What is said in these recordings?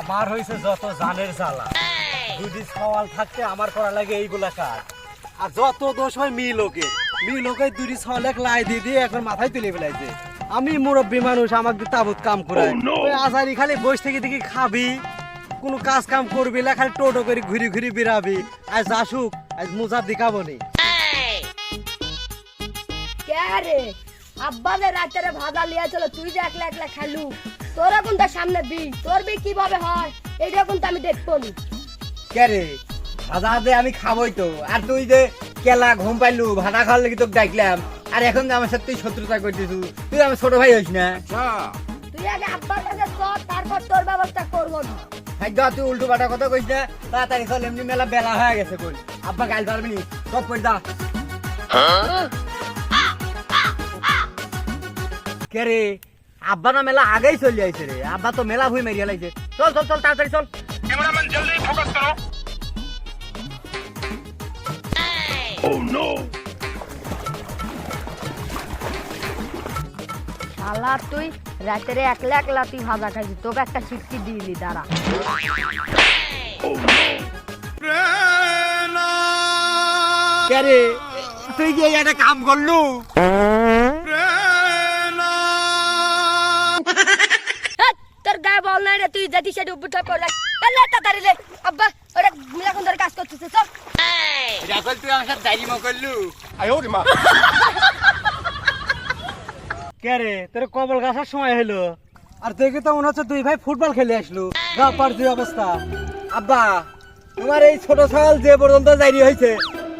আমার হয়েছে যত জানের জ্বালা। যদি সওয়াল থাকতে আমার করা লাগে এইগুলা কাজ। আর যত দোষ হয় মি লোকে মি লোকে দুটি সওয়াল লাই দিয়ে দিয়ে এখন মাথায় তুলে ফেলাইছে। আমি মুরব্বী মানুষ আমাকে তাবুত কাম করে ওই আজারি খালি বসে থেকে দেখি খাবি। কোনো কাজ কাম করবি না খালি টোটো করে ঘুরি ঘুরি বেরাবি আজ আসুক আজ মুজার দিকাবো নি। কে রে? আব্বা যে রাতের ভাজা লিয়া চলো তুই যে একলা একলা খালু। তোর এখন তার সামনে বি তোর বি কীভাবে হয়? এইটা এখন তো আমি দেখব কে রে? ভাজা দে আমি খাবই তো। আর তুই যে কেলা ঘুম পাইলু ভাড়া খাওয়ার লাগি তোকে ডাকলাম। আর এখন আমার সাথে তুই শত্রুতা করতেছু তুই আমার ছোট ভাই হইস না? তুই আগে আব্বার কাছে চল তারপর তোর ব্যবস্থা করব। ভাগ্য তুই উল্টো পাল্টা কথা কইস না। তাড়াতাড়ি চল এমনি মেলা বেলা হয়ে গেছে কই। আব্বা গাইল পারবি নি? সব করে দা কে রে? আব্বা না মেলা আগেই চলে আইছে রে। আব্বা তো মেলা ভুই মেরিয়া লাইছে চল চল চল তাড়াতাড়ি চল। ক্যামেরাম্যান জলদি ফোকাস করো। oh, ও নো শালা তুই রাতের একলা একলা তুই ভাজা খাইছি তোকে একটা সিটকি দিলি দাঁড়া। তুই কি একটা কাম করলু? যদি সেটা উপর পড়লে এলে তাড়াতাড়ি লে। আব্বা ওরা মিলাখন ধরে কাজ করতেছে চল। রাখল তুই আমার সাথে দাঁড়িয়ে করলু? কে রে তোর কবল গাছার সময় হলো আর দেখে তো মনে হচ্ছে দুই ভাই ফুটবল খেলে আসলো। গা পার দুই অবস্থা। আব্বা তোমার এই ছোট ছাগল যে পর্যন্ত জারি হয়েছে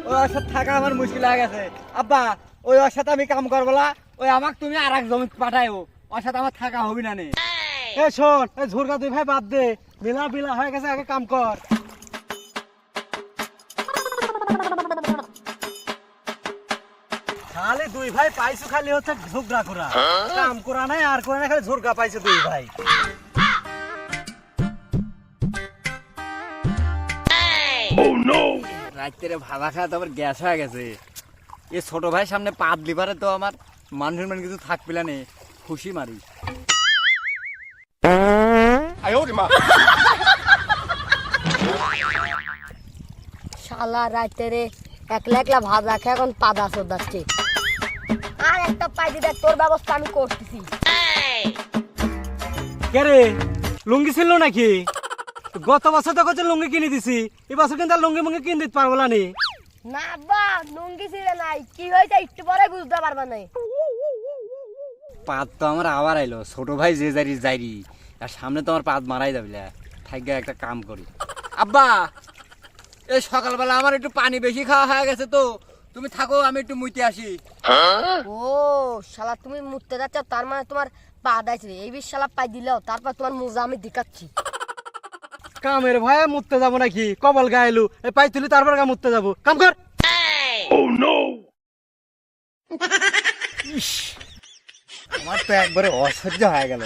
ওই ওর সাথে থাকা আমার মুশকিল হয়ে গেছে। আব্বা ওই ওর সাথে আমি কাম করবলা ওই আমাক তুমি আর এক জমি পাঠাইও। ওর সাথে আমার থাকা হবি না নে। এ শোন এ ঝুরকা দুই ভাই বাদ দে। বিলা বিলা হয়ে গেছে আগে কাম কর। খালি দুই ভাই পাইছো খালি হচ্ছে ঝুগরা করা। কাম করা নাই আর করে নাই খালি ঝুরকা পাইছে দুই ভাই। রাত্রে ভাজা খাওয়া তো আমার গ্যাস হয়ে গেছে। এ ছোট ভাই সামনে পাত লিভারে তো আমার মানুষের মানে কিছু থাকবে না নে খুশি মারি। শালা রাতের একলা একলা ভাজা খেয়ে এখন পাদা আর একটা দেখ তোর ব্যবস্থা আমি করতেছি। কে রে? লুঙ্গি ছিল নাকি? গত বছর তো কত লুঙ্গি কিনে দিছি এবছর কিন্তু আর লুঙ্গি মুঙ্গি কিনে দিতে পারব না নি। না বা নুঙ্গি ছিল নাই। কি হয়েছে একটু পরে বুঝতে পারবা না। পাত তো আমার আবার আইলো ছোট ভাই যে যারি যাইরি। আর সামনে তো আমার পাত মারাই যাবে থাকবে একটা কাম করি। আব্বা এই সকালবেলা আমার একটু পানি বেশি খাওয়া হয়ে গেছে তো। তুমি থাকো আমি একটু মুইতে আসি। ও শালা তুমি মুততে যাচ্ছ তার মানে তোমার পা দাইছে। এই বিশ শালা পাই দিলেও তারপর তোমার মোজা আমি দেখাচ্ছি কামের ভয়ে মুততে যাব নাকি? কবল গাইলু এই পাই তুলি তারপর গা মুততে যাব। কাম কর। আমার তো একবারে অসহ্য হয়ে গেল।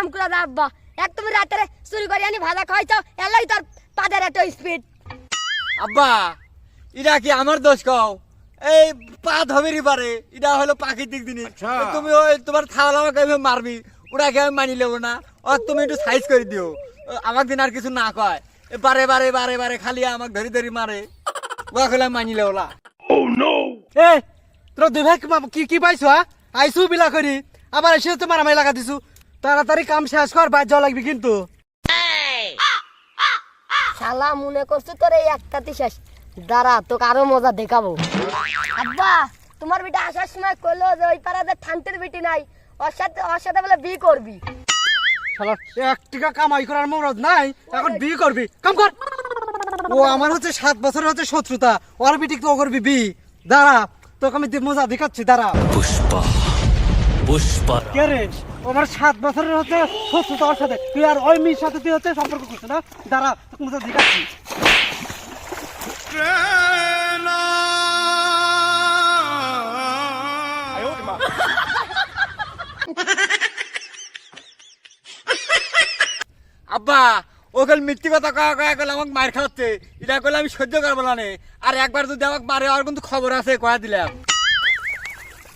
কাম করে দা আব্বা। এক তুমি রাতের চুরি করে আনি ভাজা খাইছ এলাই তোর পাদের এত স্পিড আব্বা এটা কি আমার দোষ কও? এই পাত হবে রি পারে এটা হলো প্রাকৃতিক জিনিস। তো তুমি ওই তোমার খাওয়া আমাকে এভাবে মারবি ওটাকে আমি মানি নেব না? ও তুমি একটু সাইজ করে দিও। ও আমাকে দিন আর কিছু না কয়। এ বারে বারে বারে বারে খালি আমাকে ধরি ধরি মারে। ওয়া খেলে মানি লেওলা এ তোর দুই ভাই কি- কি কি পাইছো হ্যাঁ আইসু বিলা করি আবার এসে তো মারামারি লাগা দিছু। তাড়াতাড়ি কাম শেষ কর বাইর যাওয়া লাগবে কিন্তু। শালা মনে করছ তোর এই একটাতে শেষ। দাঁড়া তোকে আরও মজা দেখাবো। আব্বা তোমার বেটা আসার সময় কইলো যে ওই পাড়াতে ঠান্তের বেটি নাই। ওর সাথে ওর সাথে বলে বিয়ে করবি। শালা এক টাকা কামাই করার মরদ নাই এখন বিয়ে করবি। কাম কর। ও আমার হচ্ছে সাত বছরের হচ্ছে শত্রুতা ওর বিটি তো করবি বি দাঁড়া তোকে আমি দি- মজা দেখাচ্ছি দাঁড়া। পুষ্পা। পুষ্পা। কে রে? ও আমার সাত বছরের হচ্ছে শত্রুতা ওর সাথে তুই আর ওই মেয়ের সাথে তুই হচ্ছে সম্পর্ক করছিস না? দাঁড়া তোকে মজা দেখাচ্ছি আব্বা ওকে মিথ্যে কথা কয়া কয়া করলে আমাকে মার খাওয়াচ্ছে এটা করলে আমি সহ্য করব না নে। আর একবার যদি আমাকে মারে আর কিন্তু খবর আছে কয়া দিলাম।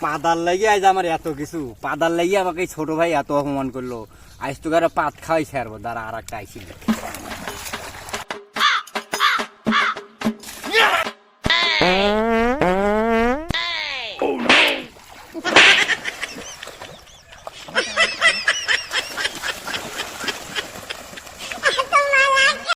পাদার লাগিয়ে আজ আমার এত কিছু। পাদার লাগিয়ে আমাকে ছোট ভাই এত অপমান করল। আজ তো পাত খাওয়াই ছাড়বো। দাঁড়া আর একটা আইছিল